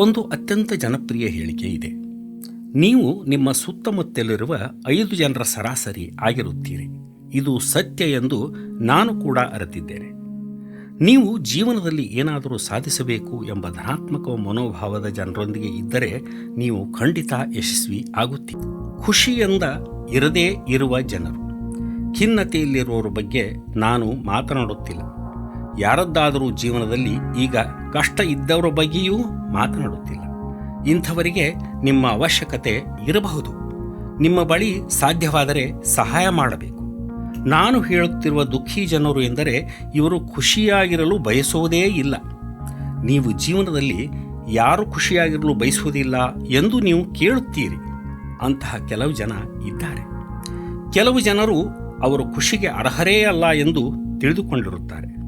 ಒಂದು ಅತ್ಯಂತ ಜನಪ್ರಿಯ ಹೇಳಿಕೆ ಇದೆ. ನೀವು ನಿಮ್ಮ ಸುತ್ತಮುತ್ತಲಿರುವ ಐದು ಜನರ ಸರಾಸರಿ ಆಗಿರುತ್ತೀರಿ. ಇದು ಸತ್ಯ ಎಂದು ನಾನು ಕೂಡ ಅರಿತಿದ್ದೇನೆ. ನೀವು ಜೀವನದಲ್ಲಿ ಏನಾದರೂ ಸಾಧಿಸಬೇಕು ಎಂಬ ಧನಾತ್ಮಕ ಮನೋಭಾವದ ಜನರೊಂದಿಗೆ ಇದ್ದರೆ ನೀವು ಖಂಡಿತ ಯಶಸ್ವಿ ಆಗುತ್ತೀರಿ ಖುಷಿಯಿಂದ ಇರದೇ ಇರುವ ಜನರು. ಖಿನ್ನತೆಯಲ್ಲಿರುವವರ ಬಗ್ಗೆ ನಾನು ಮಾತನಾಡುತ್ತಿಲ್ಲ. ಯಾರದ್ದಾದರೂ ಜೀವನದಲ್ಲಿ ಈಗ ಕಷ್ಟ ಇದ್ದವರ ಬಗ್ಗೆಯೂ ಮಾತನಾಡುತ್ತಿಲ್ಲ. ಇಂಥವರಿಗೆ ನಿಮ್ಮ ಅವಶ್ಯಕತೆ ಇರಬಹುದು. ನಿಮ್ಮ ಬಳಿ ಸಾಧ್ಯವಾದರೆ ಸಹಾಯ ಮಾಡಬೇಕು. ನಾನು ಹೇಳುತ್ತಿರುವ ದುಃಖಿ ಜನರು ಎಂದರೆ ಇವರು ಖುಷಿಯಾಗಿರಲು ಬಯಸುವುದೇ ಇಲ್ಲ. ನೀವು ಜೀವನದಲ್ಲಿ ಯಾರು ಖುಷಿಯಾಗಿರಲು ಬಯಸುವುದಿಲ್ಲ ಎಂದು ನೀವು ಕೇಳುತ್ತೀರಿ. ಅಂತಹ ಕೆಲವು ಜನ ಇದ್ದಾರೆ. ಕೆಲವು ಜನರು ಅವರು ಖುಷಿಗೆ ಅರ್ಹರೇ ಅಲ್ಲ ಎಂದು ತಿಳಿದುಕೊಂಡಿರುತ್ತಾರೆ.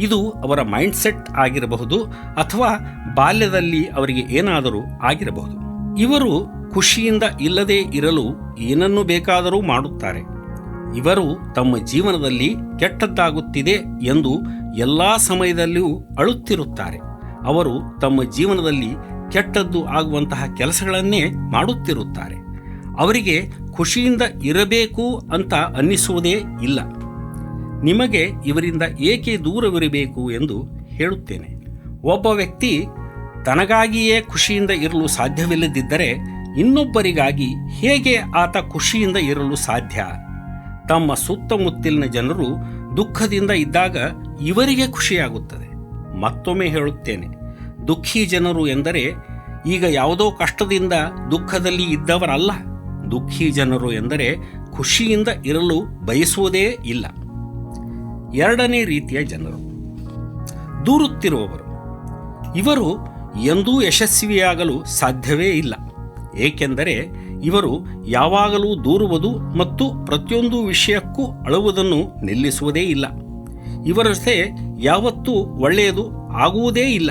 ಇದು ಅವರ ಮೈಂಡ್ಸೆಟ್ ಆಗಿರಬಹುದು ಅಥವಾ ಬಾಲ್ಯದಲ್ಲಿ ಅವರಿಗೆ ಏನಾದರೂ ಆಗಿರಬಹುದು. ಇವರು ಖುಷಿಯಿಂದ ಇಲ್ಲದೇ ಇರಲು ಏನನ್ನು ಬೇಕಾದರೂ ಮಾಡುತ್ತಾರೆ. ಇವರು ತಮ್ಮ ಜೀವನದಲ್ಲಿ ಕೆಟ್ಟದ್ದಾಗುತ್ತಿದೆ ಎಂದು ಎಲ್ಲ ಸಮಯದಲ್ಲಿಯೂ ಅಳುತ್ತಿರುತ್ತಾರೆ. ಅವರು ತಮ್ಮ ಜೀವನದಲ್ಲಿ ಕೆಟ್ಟದ್ದು ಆಗುವಂತಹ ಕೆಲಸಗಳನ್ನೇ ಮಾಡುತ್ತಿರುತ್ತಾರೆ. ಅವರಿಗೆ ಖುಷಿಯಿಂದ ಇರಬೇಕು ಅಂತ ಅನ್ನಿಸುವುದೇ ಇಲ್ಲ. ನಿಮಗೆ ಇವರಿಂದ ಏಕೆ ದೂರವಿರಬೇಕು ಎಂದು ಹೇಳುತ್ತೇನೆ. ಒಬ್ಬ ವ್ಯಕ್ತಿ ತನಗಾಗಿಯೇ ಖುಷಿಯಿಂದ ಇರಲು ಸಾಧ್ಯವಿಲ್ಲದಿದ್ದರೆ ಇನ್ನೊಬ್ಬರಿಗಾಗಿ ಹೇಗೆ ಆತ ಖುಷಿಯಿಂದ ಇರಲು ಸಾಧ್ಯ? ತಮ್ಮ ಸುತ್ತಮುತ್ತಲಿನ ಜನರು ದುಃಖದಿಂದ ಇದ್ದಾಗ ಇವರಿಗೆ ಖುಷಿಯಾಗುತ್ತದೆ. ಮತ್ತೊಮ್ಮೆ ಹೇಳುತ್ತೇನೆ, ದುಃಖಿ ಜನರು ಎಂದರೆ ಈಗ ಯಾವುದೋ ಕಷ್ಟದಿಂದ ದುಃಖದಲ್ಲಿ ಇದ್ದವರಲ್ಲ. ದುಃಖಿ ಜನರು ಎಂದರೆ ಖುಷಿಯಿಂದ ಇರಲು ಬಯಸುವುದೇ ಇಲ್ಲ. ಎರಡನೇ ರೀತಿಯ ಜನರು. ದೂರುತ್ತಿರುವವರು. ಇವರು ಎಂದೂ ಯಶಸ್ವಿಯಾಗಲು ಸಾಧ್ಯವೇ ಇಲ್ಲ. ಏಕೆಂದರೆ ಇವರು ಯಾವಾಗಲೂ ದೂರುವುದು ಮತ್ತು ಪ್ರತಿಯೊಂದು ವಿಷಯಕ್ಕೂ ಅಳುವುದನ್ನು ನಿಲ್ಲಿಸುವುದೇ ಇಲ್ಲ. ಇವರ ಜೊತೆ ಯಾವತ್ತೂ ಒಳ್ಳೆಯದು ಆಗುವುದೇ ಇಲ್ಲ.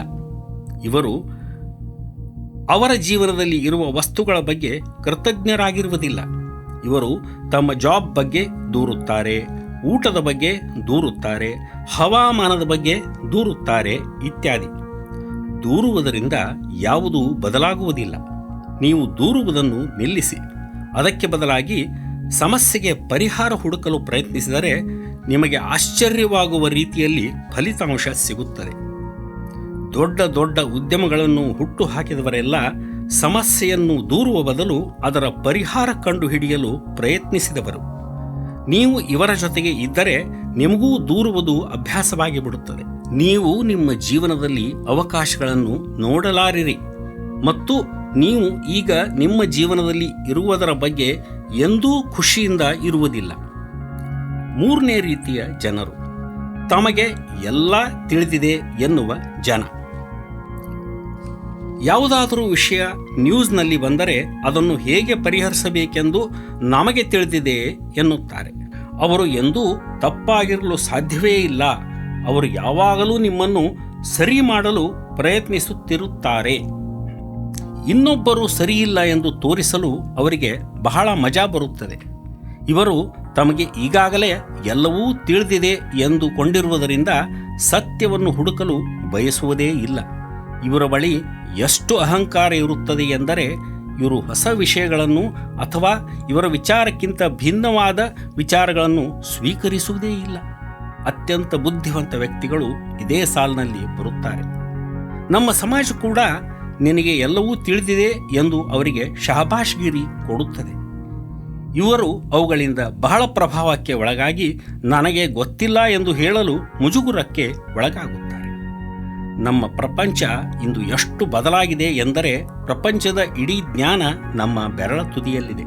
ಇವರು ಅವರ ಜೀವನದಲ್ಲಿ ಇರುವ ವಸ್ತುಗಳ ಬಗ್ಗೆ ಕೃತಜ್ಞರಾಗಿರುವುದಿಲ್ಲ. ಇವರು ತಮ್ಮ ಜಾಬ್ ಬಗ್ಗೆ ದೂರುತ್ತಾರೆ. ಊಟದ ಬಗ್ಗೆ ದೂರುತ್ತಾರೆ, ಹವಾಮಾನದ ಬಗ್ಗೆ ದೂರುತ್ತಾರೆ ಇತ್ಯಾದಿ. ದೂರುವುದರಿಂದ ಯಾವುದೂ ಬದಲಾಗುವುದಿಲ್ಲ. ನೀವು ದೂರುವುದನ್ನು ನಿಲ್ಲಿಸಿ. ಅದಕ್ಕೆ ಬದಲಾಗಿ ಸಮಸ್ಯೆಗೆ ಪರಿಹಾರ ಹುಡುಕಲು ಪ್ರಯತ್ನಿಸಿದರೆ ನಿಮಗೆ ಆಶ್ಚರ್ಯವಾಗುವ ರೀತಿಯಲ್ಲಿ ಫಲಿತಾಂಶ ಸಿಗುತ್ತದೆ. ದೊಡ್ಡ ದೊಡ್ಡ ಉದ್ಯಮಗಳನ್ನು ಹುಟ್ಟು ಹಾಕಿದವರೆಲ್ಲ ಸಮಸ್ಯೆಯನ್ನು ದೂರುವ ಬದಲು ಅದರ ಪರಿಹಾರ ಕಂಡುಹಿಡಿಯಲು ಪ್ರಯತ್ನಿಸಿದವರು. ನೀವು ಇವರ ಜೊತೆಗೆ ಇದ್ದರೆ ನಿಮಗೂ ದೂರುವುದು ಅಭ್ಯಾಸವಾಗಿ ಬಿಡುತ್ತದೆ ನೀವು ನಿಮ್ಮ ಜೀವನದಲ್ಲಿ ಅವಕಾಶಗಳನ್ನು ನೋಡಲಾರಿರಿ. ಮತ್ತು ನೀವು ಈಗ ನಿಮ್ಮ ಜೀವನದಲ್ಲಿ ಇರುವುದರ ಬಗ್ಗೆ ಎಂದೂ ಖುಷಿಯಿಂದ ಇರುವುದಿಲ್ಲ. ಮೂರನೇ ರೀತಿಯ ಜನರು. ತಮಗೆ ಎಲ್ಲ ತಿಳಿದಿದೆ ಎನ್ನುವ ಜನ. ಯಾವುದಾದರೂ ವಿಷಯ ನ್ಯೂಸ್ನಲ್ಲಿ ಬಂದರೆ ಅದನ್ನು ಹೇಗೆ ಪರಿಹರಿಸಬೇಕೆಂದು ನಮಗೆ ತಿಳಿದಿದೆ ಎನ್ನುತ್ತಾರೆ. ಅವರು ಎಂದೂ ತಪ್ಪಾಗಿರಲು ಸಾಧ್ಯವೇ ಇಲ್ಲ. ಅವರು ಯಾವಾಗಲೂ ನಿಮ್ಮನ್ನು ಸರಿ ಮಾಡಲು ಪ್ರಯತ್ನಿಸುತ್ತಿರುತ್ತಾರೆ. ಇನ್ನೊಬ್ಬರು ಸರಿಯಿಲ್ಲ ಎಂದು ತೋರಿಸಲು ಅವರಿಗೆ ಬಹಳ ಮಜಾ ಬರುತ್ತದೆ. ಇವರು ತಮಗೆ ಈಗಾಗಲೇ ಎಲ್ಲವೂ ತಿಳಿದಿದೆ ಎಂದುಕೊಂಡಿರುವುದರಿಂದ ಸತ್ಯವನ್ನು ಹುಡುಕಲು ಬಯಸುವುದೇ ಇಲ್ಲ. ಇವರ ಬಳಿ ಎಷ್ಟು ಅಹಂಕಾರ ಇರುತ್ತದೆ ಎಂದರೆ ಇವರು ಹೊಸ ವಿಷಯಗಳನ್ನು ಅಥವಾ ಇವರ ವಿಚಾರಕ್ಕಿಂತ ಭಿನ್ನವಾದ ವಿಚಾರಗಳನ್ನು ಸ್ವೀಕರಿಸುವುದೇ ಇಲ್ಲ. ಅತ್ಯಂತ ಬುದ್ಧಿವಂತ ವ್ಯಕ್ತಿಗಳು ಇದೇ ಸಾಲಿನಲ್ಲಿ ಬರುತ್ತಾರೆ. ನಮ್ಮ ಸಮಾಜ ಕೂಡ ನಿನಗೆ ಎಲ್ಲವೂ ತಿಳಿದಿದೆ ಎಂದು ಅವರಿಗೆ ಶಹಬಾಷ್ಗಿರಿ ಕೊಡುತ್ತದೆ. ಇವರು ಅವುಗಳಿಂದ ಬಹಳ ಪ್ರಭಾವಕ್ಕೆ ಒಳಗಾಗಿ ನನಗೆ ಗೊತ್ತಿಲ್ಲ ಎಂದು ಹೇಳಲು ಮುಜುಗುರಕ್ಕೆ ಒಳಗಾಗುತ್ತಾರೆ. ನಮ್ಮ ಪ್ರಪಂಚ ಇಂದು ಎಷ್ಟು ಬದಲಾಗಿದೆ ಎಂದರೆ ಪ್ರಪಂಚದ ಇಡೀ ಜ್ಞಾನ ನಮ್ಮ ಬೆರಳ ತುದಿಯಲ್ಲಿದೆ.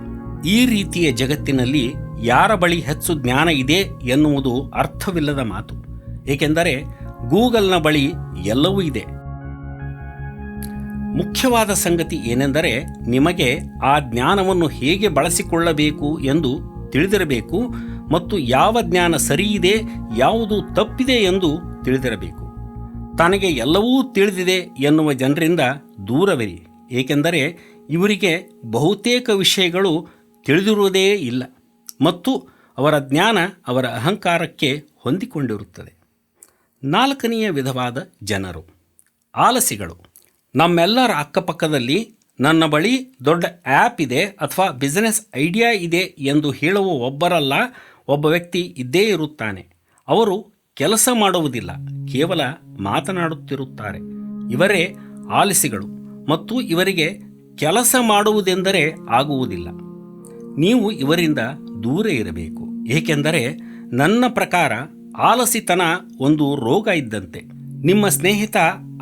ಈ ರೀತಿಯ ಜಗತ್ತಿನಲ್ಲಿ ಯಾರ ಬಳಿ ಹೆಚ್ಚು ಜ್ಞಾನ ಇದೆ ಎನ್ನುವುದು ಅರ್ಥವಿಲ್ಲದ ಮಾತು. ಏಕೆಂದರೆ ಗೂಗಲ್ನ ಬಳಿ ಎಲ್ಲವೂ ಇದೆ. ಮುಖ್ಯವಾದ ಸಂಗತಿ ಏನೆಂದರೆ ನಿಮಗೆ ಆ ಜ್ಞಾನವನ್ನು ಹೇಗೆ ಬಳಸಿಕೊಳ್ಳಬೇಕು ಎಂದು ತಿಳಿದಿರಬೇಕು ಮತ್ತು ಯಾವ ಜ್ಞಾನ ಸರಿಯಿದೆ, ಯಾವುದು ತಪ್ಪಿದೆ ಎಂದು ತಿಳಿದಿರಬೇಕು. ತನಗೆ ಎಲ್ಲವೂ ತಿಳಿದಿದೆ ಎನ್ನುವ ಜನರಿಂದ ದೂರವಿರಿ. ಏಕೆಂದರೆ ಇವರಿಗೆ ಬಹುತೇಕ ವಿಷಯಗಳು ತಿಳಿದಿರುವುದೇ ಇಲ್ಲ ಮತ್ತು ಅವರ ಜ್ಞಾನ ಅವರ ಅಹಂಕಾರಕ್ಕೆ ಹೊಂದಿಕೊಂಡಿರುತ್ತದೆ. ನಾಲ್ಕನೆಯ ವಿಧವಾದ ಜನರು, ಆಲಸಿಗಳು. ನಮ್ಮೆಲ್ಲರ ಅಕ್ಕಪಕ್ಕದಲ್ಲಿ ನನ್ನ ಬಳಿ ದೊಡ್ಡ ಆ್ಯಪ್ ಇದೆ ಅಥವಾ ಬಿಸ್ನೆಸ್ ಐಡಿಯಾ ಇದೆ ಎಂದು ಹೇಳುವ ಒಬ್ಬರಲ್ಲ, ಒಬ್ಬ ವ್ಯಕ್ತಿ ಇದ್ದೇ ಇರುತ್ತಾನೆ. ಅವರು ಕೆಲಸ ಮಾಡುವುದಿಲ್ಲ, ಕೇವಲ ಮಾತನಾಡುತ್ತಿರುತ್ತಾರೆ. ಇವರೇ ಆಲಿಸಿಗಳು ಮತ್ತು ಇವರಿಗೆ ಕೆಲಸ ಮಾಡುವುದೆಂದರೆ ಆಗುವುದಿಲ್ಲ. ನೀವು ಇವರಿಂದ ದೂರ ಇರಬೇಕು, ಏಕೆಂದರೆ ನನ್ನ ಪ್ರಕಾರ ಆಲಸಿತನ ಒಂದು ರೋಗ ಇದ್ದಂತೆ. ನಿಮ್ಮ ಸ್ನೇಹಿತ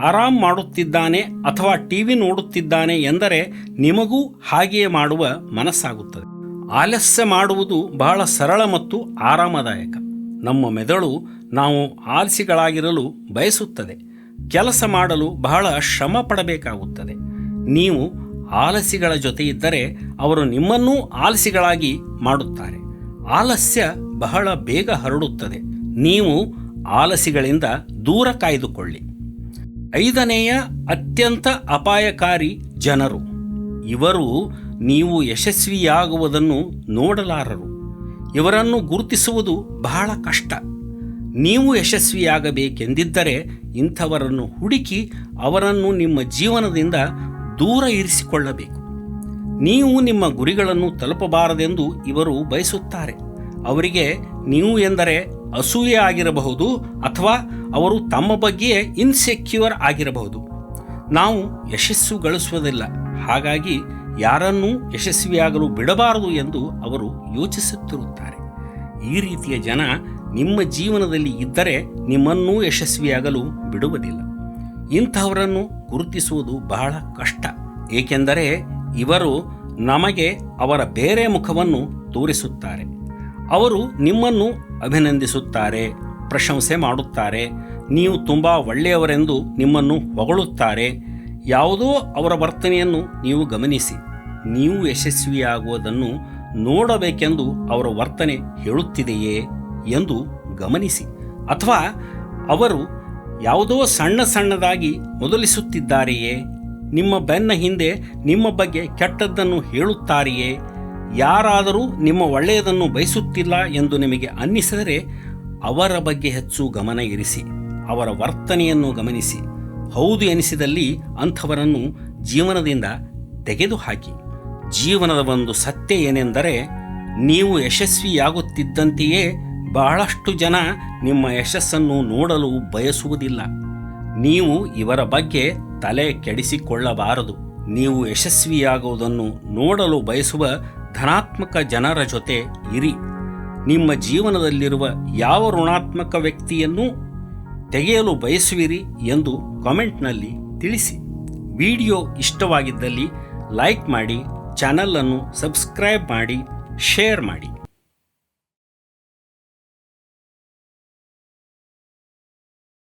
ಆರಾಮ್ ಮಾಡುತ್ತಿದ್ದಾನೆ ಅಥವಾ ಟಿ ವಿ ನೋಡುತ್ತಿದ್ದಾನೆ ಎಂದರೆ ನಿಮಗೂ ಹಾಗೆಯೇ ಮಾಡುವ ಮನಸ್ಸಾಗುತ್ತದೆ. ಆಲಸ್ಯ ಮಾಡುವುದು ಬಹಳ ಸರಳ ಮತ್ತು ಆರಾಮದಾಯಕ. ನಮ್ಮ ಮೆದುಳು ನಾವು ಆಲಸಿಗಳಾಗಿರಲು ಬಯಸುತ್ತದೆ. ಕೆಲಸ ಮಾಡಲು ಬಹಳ ಶ್ರಮ ಪಡಬೇಕಾಗುತ್ತದೆ ನೀವು ಆಲಸಿಗಳ ಜೊತೆ ಇದ್ದರೆ ಅವರು ನಿಮ್ಮನ್ನೂ ಆಲಸಿಗಳಾಗಿ ಮಾಡುತ್ತಾರೆ. ಆಲಸ್ಯ ಬಹಳ ಬೇಗ ಹರಡುತ್ತದೆ. ನೀವು ಆಲಸಿಗಳಿಂದ ದೂರ ಕಾಯ್ದುಕೊಳ್ಳಿ. ಐದನೆಯ ಅತ್ಯಂತ ಅಪಾಯಕಾರಿ ಜನರು. ಇವರು ನೀವು ಯಶಸ್ವಿಯಾಗುವುದನ್ನು ನೋಡಲಾರರು. ಇವರನ್ನು ಗುರುತಿಸುವುದು ಬಹಳ ಕಷ್ಟ. ನೀವು ಯಶಸ್ವಿಯಾಗಬೇಕೆಂದಿದ್ದರೆ ಇಂಥವರನ್ನು ಹುಡುಕಿ ಅವರನ್ನು ನಿಮ್ಮ ಜೀವನದಿಂದ ದೂರ ಇರಿಸಿಕೊಳ್ಳಬೇಕು. ನೀವು ನಿಮ್ಮ ಗುರಿಗಳನ್ನು ತಲುಪಬಾರದೆಂದು ಇವರು ಬಯಸುತ್ತಾರೆ. ಅವರಿಗೆ ನೀವು ಎಂದರೆ ಅಸೂಯೆ ಆಗಿರಬಹುದು ಅಥವಾ ಅವರು ತಮ್ಮ ಬಗ್ಗೆಯೇ ಇನ್ಸೆಕ್ಯೂರ್ ಆಗಿರಬಹುದು. ನಾವು ಯಶಸ್ಸು ಗಳಿಸುವುದಿಲ್ಲ. ಹಾಗಾಗಿ ಯಾರನ್ನೂ ಯಶಸ್ವಿಯಾಗಲು ಬಿಡಬಾರದು ಎಂದು ಅವರು ಯೋಚಿಸುತ್ತಿರುತ್ತಾರೆ. ಈ ರೀತಿಯ ಜನ ನಿಮ್ಮ ಜೀವನದಲ್ಲಿ ಇದ್ದರೆ ನಿಮ್ಮನ್ನೂ ಯಶಸ್ವಿಯಾಗಲು ಬಿಡುವುದಿಲ್ಲ. ಇಂಥವರನ್ನು ಗುರುತಿಸುವುದು ಬಹಳ ಕಷ್ಟ. ಏಕೆಂದರೆ ಇವರು ನಮಗೆ ಅವರ ಬೇರೆ ಮುಖವನ್ನು ತೋರಿಸುತ್ತಾರೆ. ಅವರು ನಿಮ್ಮನ್ನು ಅಭಿನಂದಿಸುತ್ತಾರೆ, ಪ್ರಶಂಸೆ ಮಾಡುತ್ತಾರೆ. ನೀವು ತುಂಬ ಒಳ್ಳೆಯವರೆಂದು ನಿಮ್ಮನ್ನು ಹೊಗಳುತ್ತಾರೆ. ಯಾವುದೋ ಅವರ ವರ್ತನೆಯನ್ನು ನೀವು ಗಮನಿಸಿ, ನೀವು ಯಶಸ್ವಿಯಾಗುವುದನ್ನು ನೋಡಬೇಕೆಂದು ಅವರ ವರ್ತನೆ ಹೇಳುತ್ತಿದೆಯೇ ಎಂದು ಗಮನಿಸಿ. ಅಥವಾ ಅವರು ಯಾವುದೋ ಸಣ್ಣ ಸಣ್ಣದಾಗಿ ಮೊದಲಿಸುತ್ತಿದ್ದಾರೆಯೇ? ನಿಮ್ಮ ಬೆನ್ನ ಹಿಂದೆ ನಿಮ್ಮ ಬಗ್ಗೆ ಕೆಟ್ಟದ್ದನ್ನು ಹೇಳುತ್ತಾರೆಯೇ? ಯಾರಾದರೂ ನಿಮ್ಮ ಒಳ್ಳೆಯದನ್ನು ಬಯಸುತ್ತಿಲ್ಲ ಎಂದು ನಿಮಗೆ ಅನ್ನಿಸಿದರೆ ಅವರ ಬಗ್ಗೆ ಹೆಚ್ಚು ಗಮನ ಇರಿಸಿ, ಅವರ ವರ್ತನೆಯನ್ನು ಗಮನಿಸಿ. ಹೌದು ಎನಿಸಿದಲ್ಲಿ ಅಂಥವರನ್ನು ಜೀವನದಿಂದ ತೆಗೆದುಹಾಕಿ. ಜೀವನದ ಒಂದು ಸತ್ಯ ಏನೆಂದರೆ ನೀವು ಯಶಸ್ವಿಯಾಗುತ್ತಿದ್ದಂತೆಯೇ ಬಹಳಷ್ಟು ಜನ ನಿಮ್ಮ ಯಶಸ್ಸನ್ನು ನೋಡಲು ಬಯಸುವುದಿಲ್ಲ. ನೀವು ಇವರ ಬಗ್ಗೆ ತಲೆ ಕೆಡಿಸಿಕೊಳ್ಳಬಾರದು. ನೀವು ಯಶಸ್ವಿಯಾಗುವುದನ್ನು ನೋಡಲು ಬಯಸುವ ಧನಾತ್ಮಕ ಜನರ ಜೊತೆ ಇರಿ. ನಿಮ್ಮ ಜೀವನದಲ್ಲಿರುವ ಯಾವ ಋಣಾತ್ಮಕ ವ್ಯಕ್ತಿಯನ್ನು ತೆಗೆಯಲು ಬಯಸುವಿರಿ ಎಂದು ಕಾಮೆಂಟ್ನಲ್ಲಿ ತಿಳಿಸಿ. ವಿಡಿಯೋ ಇಷ್ಟವಾಗಿದ್ದಲ್ಲಿ ಲೈಕ್ ಮಾಡಿ ಚಾನಲನ್ನು ಸಬ್ಸ್ಕ್ರೈಬ್ ಮಾಡಿ ಶೇರ್ ಮಾಡಿ.